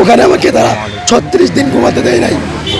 ওখানে আমাকে তারা ছত্রিশ দিন ঘুমাতে দেয় নাই।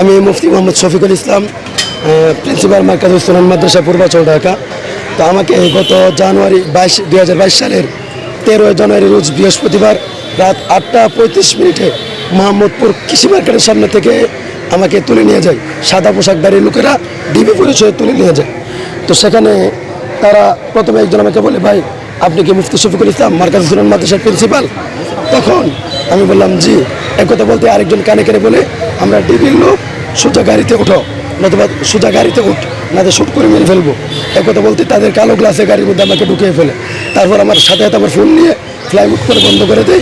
আমি মুফতি মোহাম্মদ শফিকুল ইসলাম প্রিন্সিপাল মার্কাজ উসমান মাদ্রাসা পূর্বাচল ঢাকা। তো আমাকে গত জানুয়ারি বাইশ, দুই সালের তেরোই জানুয়ারি রোজ বৃহস্পতিবার রাত আটটা পঁয়ত্রিশ মিনিটে মোহাম্মদপুর কৃষি মার্কেটের সামনে থেকে আমাকে তুলে নিয়ে যায়। সাদা পোশাকধারী লোকেরা ডিবি পরিচয়ে তুলে নিয়ে যায়। তো সেখানে তারা প্রথমে একজন আমাকে বলে, ভাই, আপনি কি মুফতি শফিকুল ইসলাম মার্কাজ উসমান মাদ্রাসার প্রিন্সিপাল? তখন আমি বললাম, জি। একথা বলতে আরেকজন কানে কানে বলে, আমরা ডিবির লোক, সোজা গাড়িতে উঠো, নতুবা সোজা গাড়িতে উঠ না শ্যুট করে মেরে ফেলব। একথা বলতে তাদের কালো গ্লাসে গাড়ির মধ্যে আমাকে ঢুকিয়ে ফেলে। তারপর আমার সাথে সাথে আমার ফোন নিয়ে ফ্লাই উঠ করে বন্ধ করে দেয়।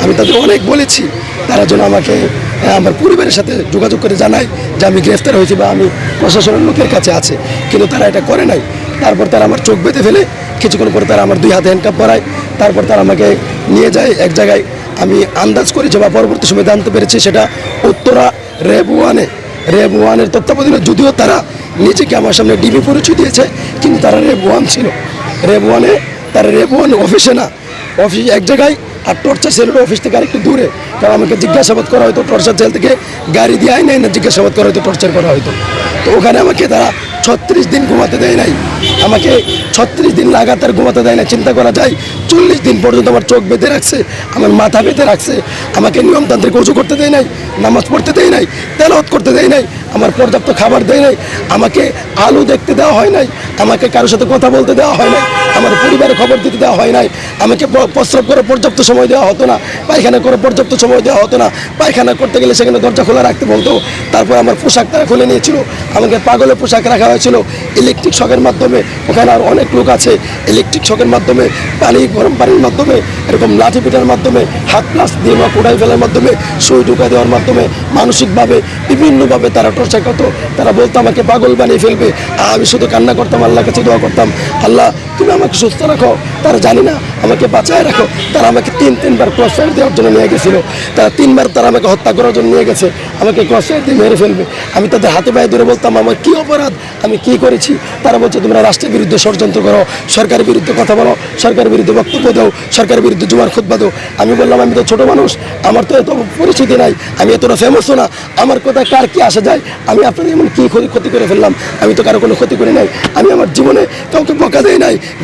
আমি তাদের অনেক বলেছি, তারা যেন আমাকে আমার পরিবারের সাথে যোগাযোগ করে জানায় যে আমি গ্রেফতার হয়েছি বা আমি প্রশাসনের লোকের কাছে আছে। কিন্তু তারা এটা করে নাই। তারপর তারা আমার চোখ বেঁধে ফেলে। কিছুক্ষণ পরে তারা আমার দুই হাতে হ্যান্ডকাপ পরায়। তারপর তারা আমাকে নিয়ে যায় এক জায়গায়। আমি আন্দাজ করেছি বা পরবর্তী সময় জানতে পেরেছি সেটা উত্তরা রেব ওয়ানে রেব ওয়ানের তত্ত্বাবধানে যদিও তারা নিজেকে আমার সামনে ডিবি পরিচয় দিয়েছে, কিন্তু তারা রেব ওয়ান ছিল। রেব ওয়ানে তারা রেব ওয়ান অফিসে না। অফিস এক জায়গায় আর টর্চার সেলের অফিস থেকে আরেকটু দূরে। কারণ আমাকে জিজ্ঞাসাবাদ করা হয়তো টর্চার সেল থেকে গাড়ি দিয়ে আয় নাই না জিজ্ঞাসাবাদ করা হয়তো টর্চার করা হয়তো। তো ওখানে আমাকে তারা ছত্রিশ দিন ঘুমাতে দেয় নাই। আমাকে ছত্রিশ দিন লাগাতার ঘুমাতে দেয় না চিন্তা করা যায়, চল্লিশ দিন পর্যন্ত আমার চোখ বেঁধে রাখছে, আমার মাথা বেঁধে রাখছে, আমাকে নিয়মতান্ত্রিক উঁচু করতে দেয় নাই, নামাজ পড়তে দেয় নাই তেলত করতে দেয় নাই, আমার পর্যাপ্ত খাবার দেয় নাই, আমাকে আলু দেখতে দেওয়া হয় নাই, আমাকে কারোর সাথে কথা বলতে দেওয়া হয় নাই আমার পরিবারের খবর দিতে দেওয়া হয় নাই। আমাকে প্রস্রাব করে পর্যাপ্ত সময় দেওয়া হতো না। পায়খানা করে পর্যাপ্ত সময় দেওয়া হতো না। পায়খানা করতে গেলে সেখানে দরজা খোলা রাখতে বলতো। তারপর আমার পোশাক তারা খুলে নিয়েছিল। আমাকে পাগলের পোশাক রাখা হয়েছিল। ইলেকট্রিক শখের মাধ্যমে। ওখানে আর অনেক লোক আছে। ইলেকট্রিক শখের মাধ্যমে, পানি, গরম পানির মাধ্যমে, এরকম লাঠি পিটার মাধ্যমে, হাত প্লাস দিয়ে বা কোটাই ফেলার মাধ্যমে, সুই ঢুকা দেওয়ার মাধ্যমে, মানসিকভাবে বিভিন্নভাবে তারা টর্চার করতো। তারা বলতো, আমাকে পাগল বানিয়ে ফেলবে। আমি শুধু কান্না করতাম আল্লাহ কাছে দোয়া করতাম। আল্লাহ, তুমি আমাকে সুস্থ রাখো। তারা জানি না, আমাকে বাঁচায় রাখো। তারা আমাকে তিন, তিনবার ক্রস ফায়ার দেওয়ার জন্য নিয়ে গেছিল। তারা তিনবার তারা আমাকে হত্যা করার জন্য নিয়ে গেছে। আমাকে ক্রস ফায়ার দিয়ে মেরে ফেলবে। আমি তাদের হাতে পায়ে ধরে বলতাম, আমার কি অপরাধ? আমি কি করেছি? তারা বলছে, তোমরা রাষ্ট্রের বিরুদ্ধে ষড়যন্ত্র করো, সরকারের বিরুদ্ধে কথা বলো, সরকারের বিরুদ্ধে বক্তব্য দাও, সরকারের বিরুদ্ধে জুমার খুদ্া দাও। আমি বললাম, আমি তো ছোটো মানুষ, আমার তো এত পরিচিতি নাই, আমি এতটা ফেমাসও না। আমার কথা কার কি আসা যায়? আমি আপনাদের এমন কী ক্ষতি করে ফেললাম? আমি তো কারও কোনো ক্ষতি করি নাই। আমি আমার জীবনে কাউকে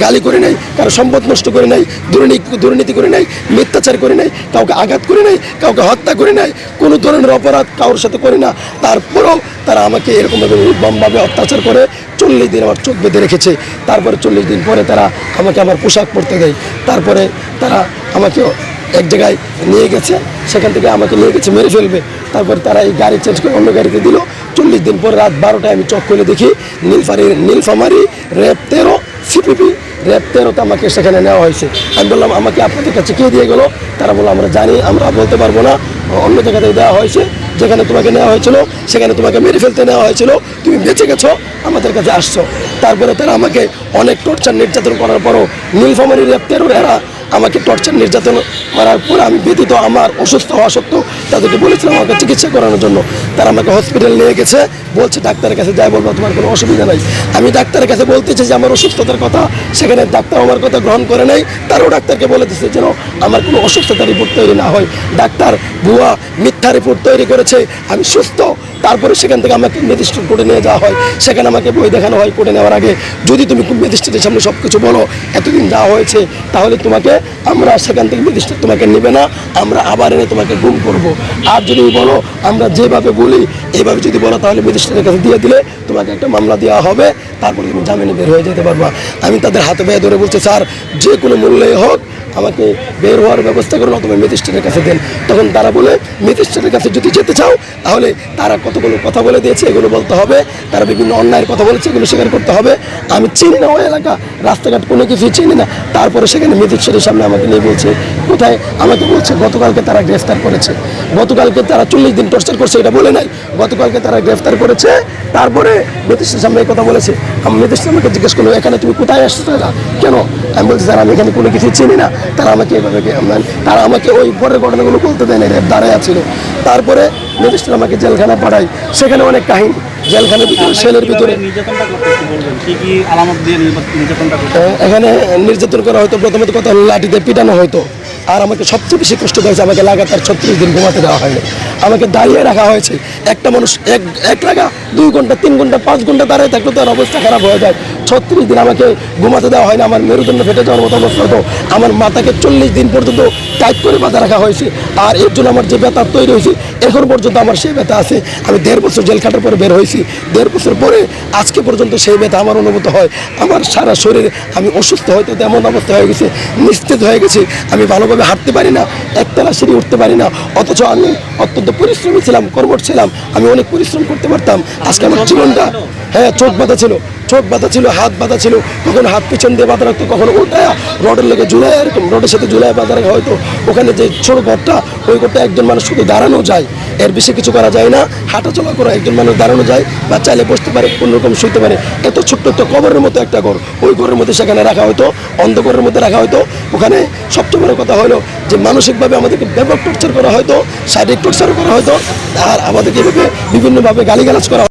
গালি করে নাই, কারও সম্পদ নষ্ট করে নাই, দুর্নীতি দুর্নীতি করে নাই, মিথ্যাচার করে নাই, কাউকে আঘাত করে নাই, কাউকে হত্যা করে নাই, কোনো ধরনের অপরাধ কারোর সাথে করে না। তারপরেও তারা আমাকে এরকমভাবে নির্মমভাবে অত্যাচার করে চল্লিশ দিন আমার চোখ বেঁধে রেখেছে। তারপরে চল্লিশ দিন পরে তারা আমাকে আমার পোশাক পরতে দেয়। তারপরে তারা আমাকে এক জায়গায় নিয়ে গেছে। সেখান থেকে আমাকে নিয়ে গেছে, মেরে ফেলবে। তারপর তারা এই গাড়ি চেঞ্জ করে অন্য গাড়িতে দিল। চল্লিশ দিন পরে রাত বারোটায় আমি চক খুলে দেখি, নীলফারি, নীলফামারি র্যাব তেরো, সিপিপি র্যাব তেরোতে আমাকে সেখানে নেওয়া হয়েছে। আমি বললাম, আমাকে আপনাদের কাছে কে দিয়ে গেলো? তারা বলল, আমরা জানি, আমরা বলতে পারব না। অন্য জায়গা থেকে দেওয়া হয়েছে। যেখানে তোমাকে নেওয়া হয়েছিল, সেখানে তোমাকে মেরে ফেলতে নেওয়া হয়েছিল। তুমি বেঁচে গেছো, আমাদের কাছে আসছো। তারপরে তারা আমাকে অনেক টর্চার নির্যাতন করার পরও নীলফামারি র্যাব তেরোর এরা আমাকে টর্চার নির্যাতন করার পর আমি ব্যতীত আমার অসুস্থ হওয়া সত্ত্বেও তাদেরকে বলেছিলাম আমাকে চিকিৎসা করানোর জন্য। তারা আমাকে হসপিটাল নিয়ে গেছে, বলছে, ডাক্তারের কাছে যাই, বলব তোমার কোনো অসুবিধা নাই। আমি ডাক্তারের কাছে বলতেছি যে আমার অসুস্থতার কথা, সেখানে ডাক্তার আমার কথা গ্রহণ করে নাই, তারও ডাক্তারকে বলে দিচ্ছে যেন আমার কোনো অসুস্থতার রিপোর্ট তৈরি না হয়। ডাক্তার ভুয়া মিথ্যা রিপোর্ট তৈরি করেছে, আমি সুস্থ তারপরে সেখান থেকে আমাকে ম্যাজিস্ট্রেট কোর্টে নিয়ে যাওয়া হয়। সেখানে আমাকে বই দেখানো হয় কোর্টে নেওয়ার আগে। যদি তুমি ম্যাজিস্ট্রেটের সামনে সব কিছু বলো, এতদিন যাওয়া হয়েছে, তাহলে তোমাকে আমরা সেখান থেকে ম্যাজিস্ট্রেট তোমাকে নেবে না, আমরা আবার এনে তোমাকে গুম করব। আর যদি বলো, আমরা যেভাবে বলি এইভাবে যদি বলো, তাহলে ম্যাজিস্ট্রেটের কাছে দিয়ে দিলে তোমাকে একটা মামলা দেওয়া হবে। তারপরে তুমি জামিনে বের হয়ে যেতে পারবা। আমি তাদের হাতে বেয়ে ধরে বলছি, স্যার, যে কোনো মূল্যে হোক আমাকে বের হওয়ার ব্যবস্থা করুন, অথবা ম্যাজিস্ট্রেটের কাছে দেন। তখন তারা বলে ম্যাজিস্ট্রেটের কাছে যদি যেতে চাও, তাহলে তারা কতগুলো কথা বলে দিয়েছে, এগুলো বলতে হবে। তারা বিভিন্ন অন্যায়ের কথা বলেছে, এগুলো স্বীকার করতে হবে। আমি চিনি না ওই এলাকা, রাস্তাঘাট কোনো কিছুই চিনি না। তারপরে সেখানে ম্যাজিস্ট্রেটের সামনে আমাকে নিয়ে বলছে, কোথায়? আমাকে বলছে, গতকালকে তারা গ্রেফতার করেছে। গতকালকে তারা চল্লিশ দিন টর্চার করছে, এটা বলে নাই। গতকালকে তারা গ্রেফতার করেছে, তারপরে ম্যাজিস্ট্রেটের সামনে এই কথা বলেছে। আমি ম্যাজিস্ট্রেট আমাকে জিজ্ঞেস করল, এখানে তুমি কোথায় আসছো এরা কেন? আমি বলছি, স্যার, আমি এখানে কোনো কিছু চিনি না। তারা আমাকে এভাবে, তারা আমাকে ওই পরের ঘটনাগুলো বলতে দেয় না রেপ দাঁড়ায় ছিল তারপরে ম্যাজিস্ট্রেট আমাকে জেলখানা পাঠায়। সেখানে অনেক কাহিনী। জেলখানার ভিতরে, সেলের ভিতরে। এখানে নির্যাতন করা হয়তো প্রথমত কথা লাঠিতে পিটানো হয়তো। আর আমাকে সবচেয়ে বেশি কষ্ট হয়েছে আমাকে লাগাতার ছত্রিশ দিন ঘুমাতে দেওয়া হয়নি। আমাকে দাঁড়িয়ে রাখা হয়েছে। একটা মানুষ এক এক লাগা দুই ঘণ্টা, তিন ঘণ্টা, পাঁচ ঘণ্টা দাঁড়িয়ে থাকলে তার অবস্থা খারাপ হয়ে যায়। ছত্রিশ দিন আমাকে ঘুমাতে দেওয়া হয় না আমার মেরুদণ্ড ফেটে যাওয়ার মতো অবস্থা হতো। আমার মাথাকে চল্লিশ দিন পর্যন্ত টাইট করে বাঁধা রাখা হয়েছে। আর এর জন্য আমার যে ব্যথা তৈরি হয়েছে এখন পর্যন্ত আমার সেই ব্যথা আছে। আমি দেড় বছর জেল খাটার পরে বের হয়েছি। দেড় বছর পরে আজকে পর্যন্ত সেই ব্যথা আমার অনুভূত হয়। আমার সারা শরীরে আমি অসুস্থ হয়তো তেমন অবস্থা হয়ে গেছে নিশ্চিত হয়ে গেছে। আমি ভালোভাবে হাঁটতে পারি না একতলা সিঁড়ি উঠতে পারি না। অথচ আমি অত্যন্ত পরিশ্রমী ছিলাম কর্মঠ ছিলাম। আমি অনেক পরিশ্রম করতে পারতাম। আজকে আমার জীবনটা হ্যাঁ চোখ বাঁধা ছিল। চোখ বাঁধা ছিল হাত বাঁধা ছিল কখনো হাত পিছন দিয়ে বাঁধা রাখতো, কখনো উল্টায়, রডের লেগে ঝুলাই এরকম, রডের সাথে ঝুলাই বাঁধা রাখা হয়তো। ওখানে যে ছোট ঘরটা ওই ঘরটা একজন মানুষ শুধু দাঁড়ানো যায়। এর বেশি কিছু করা যায় না। হাঁটা চলা করে একজন মানুষ দাঁড়ানো যায় বা চাইলে বসতে পারে, কোনো রকম শুইতে পারে। এত ছোট্ট একটা কবরের মতো একটা ঘর, ওই ঘরের মধ্যে সেখানে রাখা হতো অন্ধকারের মধ্যে রাখা হতো ওখানে সবচেয়ে বড় কথা হলো যে, মানসিকভাবে আমাদেরকে ব্যাপক টর্চার করা হয়তো, শারীরিক টর্চার করা হয়তো, আর আমাদেরকে এভাবে বিভিন্নভাবে গালিগালাজ করা